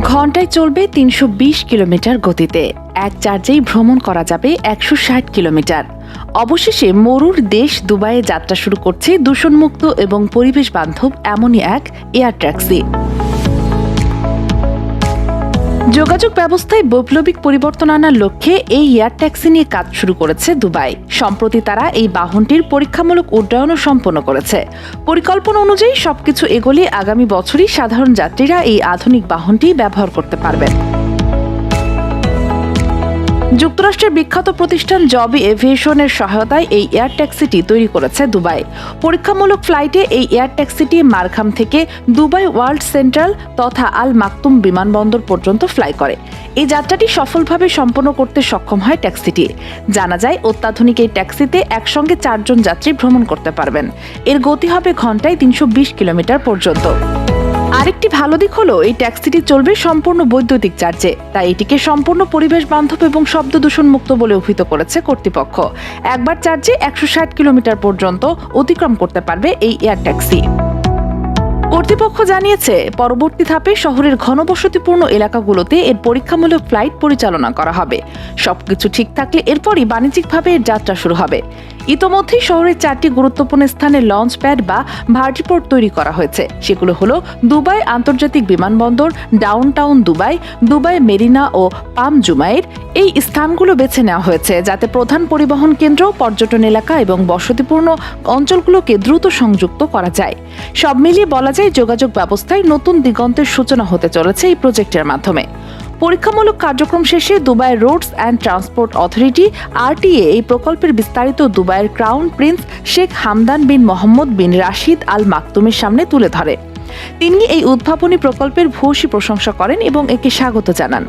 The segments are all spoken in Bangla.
ঘন্টায় চলবে তিনশো বিশ কিলোমিটার গতিতে। এক চার্জেই ভ্রমণ করা যাবে একশো ষাট কিলোমিটার। অবশেষে মরুর দেশ দুবাইয়ে যাত্রা শুরু করছে দূষণমুক্ত এবং পরিবেশ বান্ধব এমনই এক এয়ার ট্যাক্সি। যোগাযোগ ব্যবস্থায় বৈপ্লবিক পরিবর্তন আনার লক্ষ্যে এই এয়ার ট্যাক্সি নিয়ে কাজ শুরু করেছে দুবাই। সম্প্রতি তারা এই বাহনটির পরীক্ষামূলক উড্ডয়নও সম্পন্ন করেছে। পরিকল্পনা অনুযায়ী সবকিছু এগোলে আগামী বছরই সাধারণ যাত্রীরা এই আধুনিক বাহনটি ব্যবহার করতে পারবেন। যুক্তরাষ্ট্রের বিখ্যাত প্রতিষ্ঠান জবি এভিয়েশনের সহায়তায় এই এয়ার ট্যাক্সিটি তৈরি করেছে দুবাই। পরীক্ষামূলক ফ্লাইটে এই এয়ার ট্যাক্সিটি মারখাম থেকে দুবাই ওয়ার্ল্ড সেন্ট্রাল তথা আল মাকতুম বিমানবন্দর পর্যন্ত ফ্লাই করে। এই যাত্রাটি সফলভাবে সম্পন্ন করতে সক্ষম হয় ট্যাক্সিটি। জানা যায়, অত্যাধুনিক এই ট্যাক্সিতে একসঙ্গে চারজন যাত্রী ভ্রমণ করতে পারবেন। এর গতি হবে ঘন্টায় তিনশো বিশ কিলোমিটার পর্যন্ত। আরেকটি ভালো দিক হলো, এই ট্যাক্সিটি চলবে সম্পূর্ণ বৈদ্যুতিক চার্জে। তাই এটিকে সম্পূর্ণ পরিবেশ বান্ধব এবং শব্দ দূষণ মুক্ত বলে অভিহিত করেছে কর্তৃপক্ষ। একবার চার্জে একশো ষাট কিলোমিটার পর্যন্ত অতিক্রম করতে পারবে এই এয়ার ট্যাক্সি কর্তৃপক্ষ জানিয়েছে, পরবর্তী ধাপে শহরের ঘনবসতিপূর্ণ এলাকাগুলোতে এর পরীক্ষামূলক ফ্লাইট পরিচালনা করা হবে। সবকিছু ঠিক থাকলে এরপরই বাণিজ্যিকভাবে এর যাত্রা শুরু হবে। ইতোমধ্যেই শহরের চারটি গুরুত্বপূর্ণ স্থানে লঞ্চ প্যাড বা ভার্টিপোর্ট তৈরি করা হয়েছে। সেগুলো হলো দুবাই আন্তর্জাতিক বিমানবন্দর, ডাউনটাউন দুবাই দুবাই মেরিনা ও পাম জুমাইর। এই স্থানগুলো বেছে নেওয়া হয়েছে, যাতে প্রধান পরিবহন কেন্দ্র, পর্যটন এলাকা এবং বসতিপূর্ণ অঞ্চলগুলোকে দ্রুত সংযুক্ত করা যায়। সব মিলিয়ে বলা যায় যোগাযোগ ব্যবস্থায় নতুন দিগন্তের সূচনা হতে চলেছে এই প্রজেক্টের মাধ্যমে। পরীক্ষামূলক কার্যক্রম শেষে Dubai roads and transport authority, RTA, এই প্রকল্পের বিস্তারিত দুবাইয়ের crown prince Sheikh Hamdan bin Mohammed bin Rashid Al মাকতুমের সামনে তুলে ধরে। তিনি এই উদ্ভাবনী প্রকল্পের ভূয়সী প্রশংসা করেন এবং একে স্বাগত জানান।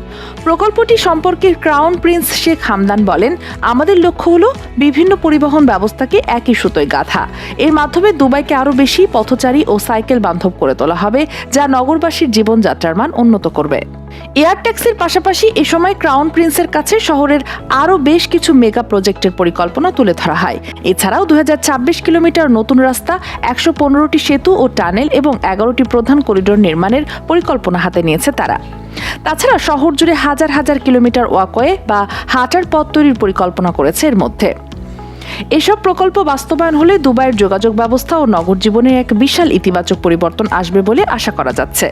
প্রকল্পটি সম্পর্কে ক্রাউন প্রিন্স শেখ হামদান বলেন, আমাদের লক্ষ্য হলো বিভিন্ন পরিবহন ব্যবস্থাকে একই সুতোয় গাঁথা। এর মাধ্যমে দুবাইকে আরও বেশি পথচারী ও সাইকেল বান্ধব করে তোলা হবে, যা নগরবাসীর জীবনযাত্রার মান উন্নত করবে। এয়ার ট্যাক্সির পাশাপাশি এ সময় ক্রাউন প্রিন্সের কাছে শহরের আরও বেশ কিছু মেগা প্রজেক্টের পরিকল্পনা তুলে ধরা হয়। এছাড়াও দু হাজার ছাব্বিশ কিলোমিটার নতুন রাস্তা, একশো পনেরোটি সেতু ও টানেল এবং এগারোটি প্রধান করিডোর নির্মাণের পরিকল্পনা হাতে নিয়েছে তারা। তাছাড়া শহর জুড়ে হাজার হাজার কিলোমিটার ওয়াকওয়ে বা হাঁটার পথ তৈরির পরিকল্পনা করেছে এর মধ্যে। এসব প্রকল্প বাস্তবায়ন হলে দুবাইয়ের যোগাযোগ ব্যবস্থা ও নগর জীবনে এক বিশাল ইতিবাচক পরিবর্তন আসবে বলে আশা করা যাচ্ছে।